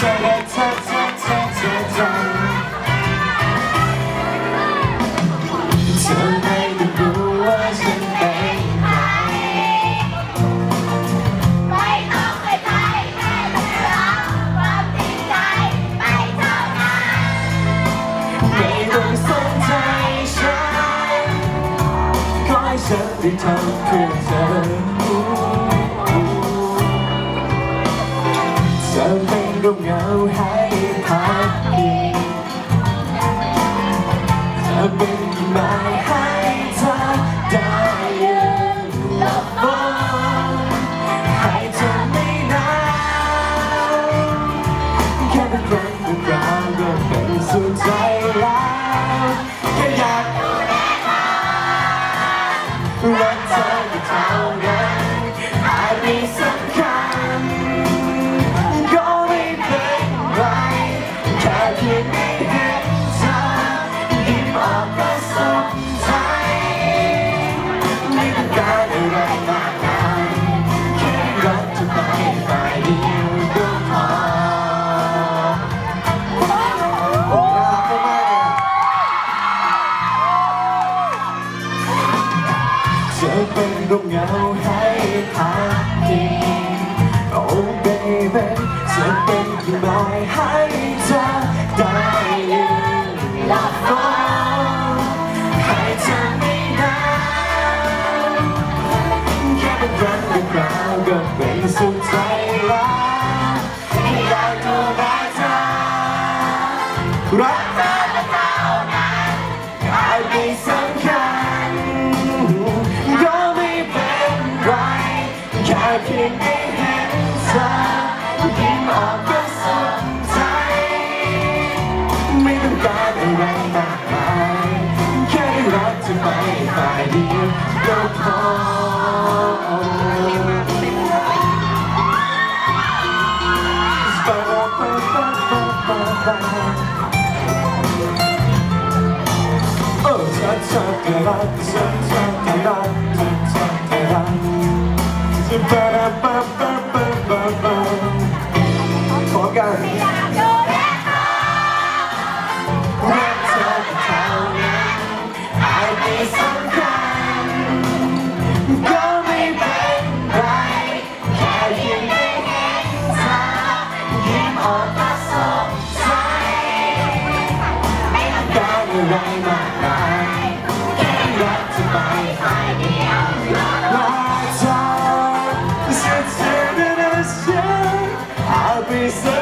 ฉันเป็นใครไม่ต้องไปใจแค่ความจริงใจไปเท่านั้นไม่ต้องสนใจฉันขอให้ฉันได้ทำเพื่อเธอเธอเป็น ร่มเงาให้พักพิงเธอเป็นต้นไม้ เธอไปฝ่ายเดียวก็พอโอ้น่ารักมากๆเลยเธอเป็นร่มเงาให้พักพิงโอ้ baby เธอเป็นต้นไม้ให้เธอได้ยืนหลับฝัน แค่เป็นครั้งเป็นคราก็เป็นสุขใจแล้วอยากดูแลเธอรักเธอและเท่านั้นอาจไม่สำคัญก็ไม่เป็นไรแค่เพียงได้เห็นเธอยิ้มออกก็สุขใจไม่ต้องการอะไร รักเธอเธอก็รักเธอเธอก็รักจะปะระปะปะปะปะปะขอกันอยาแลเธอรักเธอเท่านั้นอาจไม่สำคัญก็ไม่เป็นไรแค่เพียงได้เห็นเธอยิ้มออกก็สุขใจไม่ต้องการอะไร อา